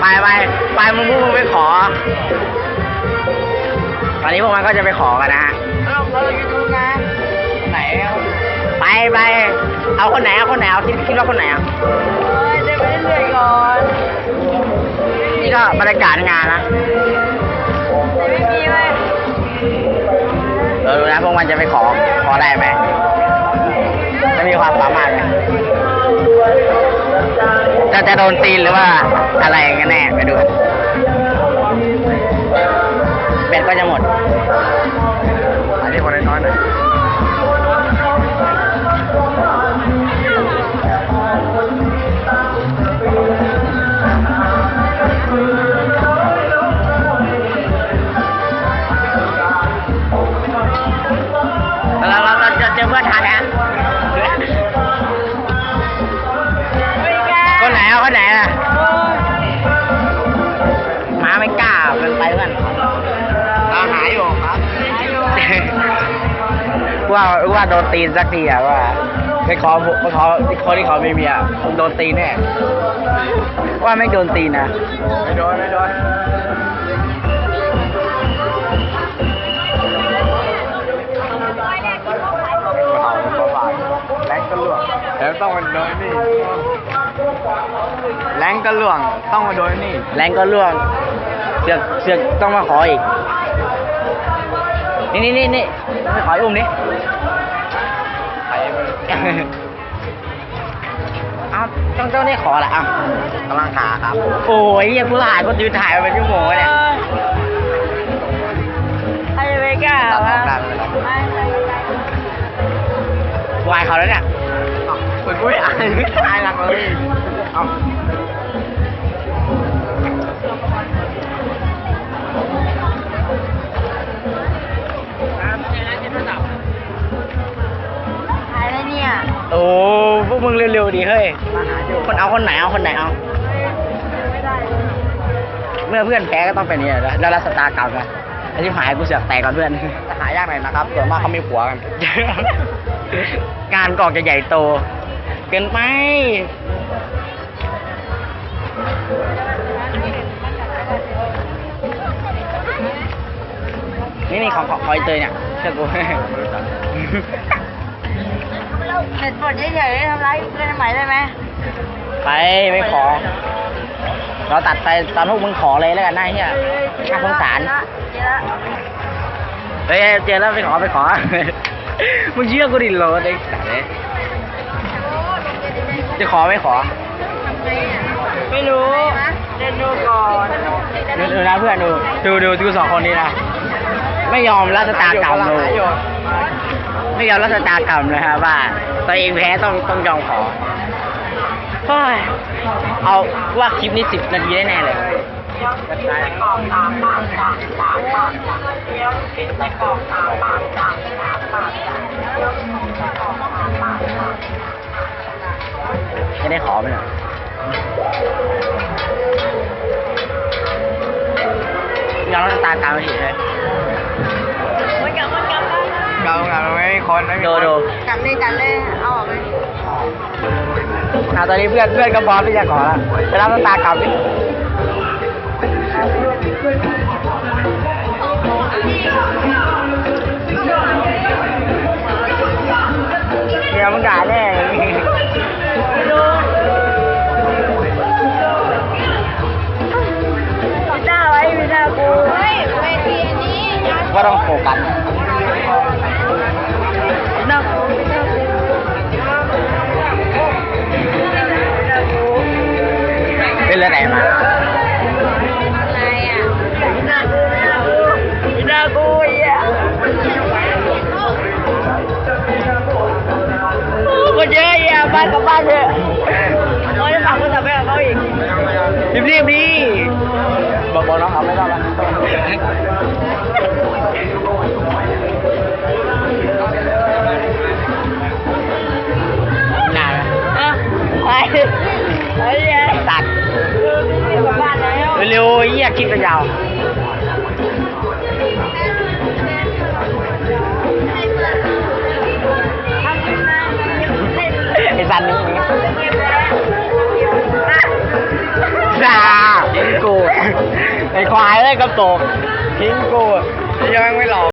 ไปไปไปมึงพวกมึงไปขอ ตอนนี้พวกมันก็จะไปขอกันนะฮะเราเรายูทูบนะไหนไปไปเอาคนไหนเอาคนไหนเอาคิดคิดว่าคนไหนอะเฮ้ยเดินไปเรื่อยๆก่อนนี่ก็บรรยากาศงานนะแต่ไม่มีเว้ยเออดูนะพวกมันจะไปขอขอได้ไหมจะมีความสามารถ ไหมจะโดนตีนหรือว่าอะไรกันแน่ไปดูเบ็ดก็จะหมดอันนี้คนน้อยหน่อย ว่าว่าโดนตีนสักทีอะว่าไปขอไปขอคนที่ขาไม่มีอะโดนตีนแน่ว่าไม่โดนตีนนะไม่โดนไม่โดนแรงก็หลวงแล้วต้องมาโดนนี่ แรงก็หลวง ต้องมาโดนนี่ แรงก็ล่วงเสือกเสือกต้องมาขออีก นี่นี่นี่นี่ต้องไปขออุ้มนี่ไปไปเอาต้องต้องได้ขอแหละอะกำลังหาครับ โอ้ยเหี้ยกูถ่ายกูยืนถ่ายมาเป็นชั่วโมงแล้วเนี่ยใครจะไม่กล้าตัดอวะอกได้ไหมครับไม่ไม่ไม่วายเขาแล้วเนี่ยเปิดกุ้ยอายอายหลังเลยเอา มึงเร็วๆดิเฮ้ย คนเอาคนไหนเอาคนไหนเอา เมื่อเพื่อนแพ้ก็ต้องเป็นอย่างนี้แหละแล้วรัสตาร์กลับนะไอ้ที่หายกูเสือกแตกก่อนเพื่อน หายากหน่อยนะครับส่วนมากเขามีผัวกัน งานก่อจะใหญ่โต เกินไป นี่นี่ของของคอยเตยเนี่ยเชื่อกู เห็ดบดเฉยๆทำร้ายเพื่อนใหม่ได้ไหมไปไม่ขอ เราตัดไปตอนพวกมึงขอเลยแล้วกันนะเฮียน่าสงสารเจอละเฮ้ยเจอแล้วไปขอไปขอ มึงเชื่อกูดิโลดไอ้สัตว์เลยจะขอไม่ขอ ไม่รู้เดินดูก่อนดูนะเพื่อนดู ดูดูดูสองคนนี้นะ ไม่ยอมรัชตากรรมเลย ไม่ยอมรัชตากรรมเลยฮะว่าตัวเองแพ้ต้องต้องยอมขอเอาว่าคลิปนี้สิบนาทีแน่ๆเลยจะได้ขอไหมล่ะยอมรัชตากรรมเฉยเลย เกาเงาไม่มีคนไม่มีดูคนดูจัดเลยจัดเลยเอาออกเลยอะตอนนี้เพื่อนเพื่อนก็พร้อมที่จะขอแล้วจะรับน้ำตากลับดิเดี๋ยวมึงด่าแน่ไม่รู้ปิดหน้าไว้ปิดหน้ากู เฮ้ยเวทีอันนี้ก็ต้องโฟกัส เป็นเรื่องไหนมาอะไรอะปิดหน้ากูปิดหน้ากูปิดหน้ากูไอ้เหี้ยคนเยอะแยะบ้านกับบ้านเยอะเขาจะฝากคนทำให้กับเขาอีกรีบรีบๆดิบอกบอกน้องเขาไม่ต้องละ เร็วๆเยี่ยคลิปจะยาวไอ้สันนี่จ้าทิ้งกูไอ้ควายเลยกระโปรงทิ้งกูยังไม่หลอก